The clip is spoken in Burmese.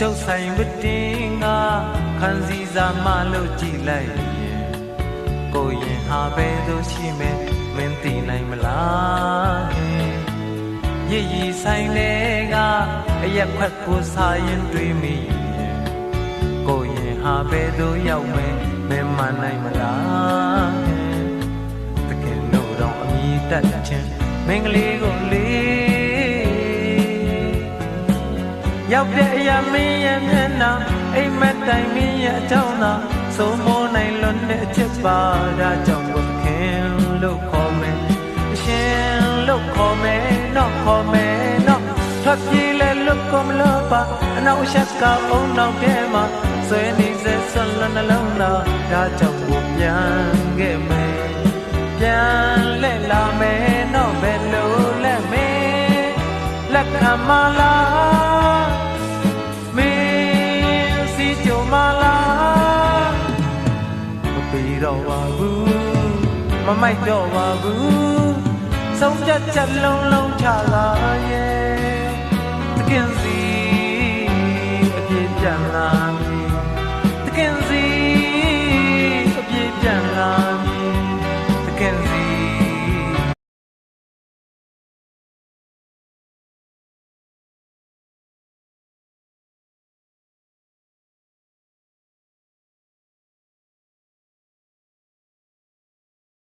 ချုပ်ဆိုင်မတင်ကခန်းစည်းစာမလို့ကြည့်လိုက်ရင်ကိုရင်ဟာပဲသို့ရှိမယ်မင်းသိနိုင်မလားရည်ရည်ဆိုင်လေကအရက်ခွက်ကိုစားရင်တွေးမိရင်ကိုရင်ဟာပဲသို့ရောက်မယ်မင်းမနိုင်မလားတကယ်လို့တော့အမိတတ်ချင်းမင်းကလေးကိုလေး ရောက်တဲ့အရာမင်းရဲ့မျက်နှာအိမ်မက်တိုင်မင်းရဲ့အကြောင်းသာစိုးမိုးနိုင်လွန်တဲ့အချက်ပါဒါကြောင့်ဘုခင်လို့ခေါ်မယ်အရှင်လို့ခေါ်မယ်တော့ခေါ်မယ်တော့ထွက်ပြေးလဲလွတ်ကုန်မလို့ပါအနောက်အချက်ကအုံနောက်ထဲမှာဆွေးနေစေဆွလနှလုံးသားဒါကြောင့်ဘုပြန်ခဲ့မယ်ပြန်လဲလာမယ်တော့ဘယ်လိုလဲမင်းလက်ခံမလား မလားမပြီးတော့ပါဘူးမမိုက်တော့ပါဘူးဆုံးဖြတ်ချက်လုံးလုံးချလာရဲ့တကင်စီ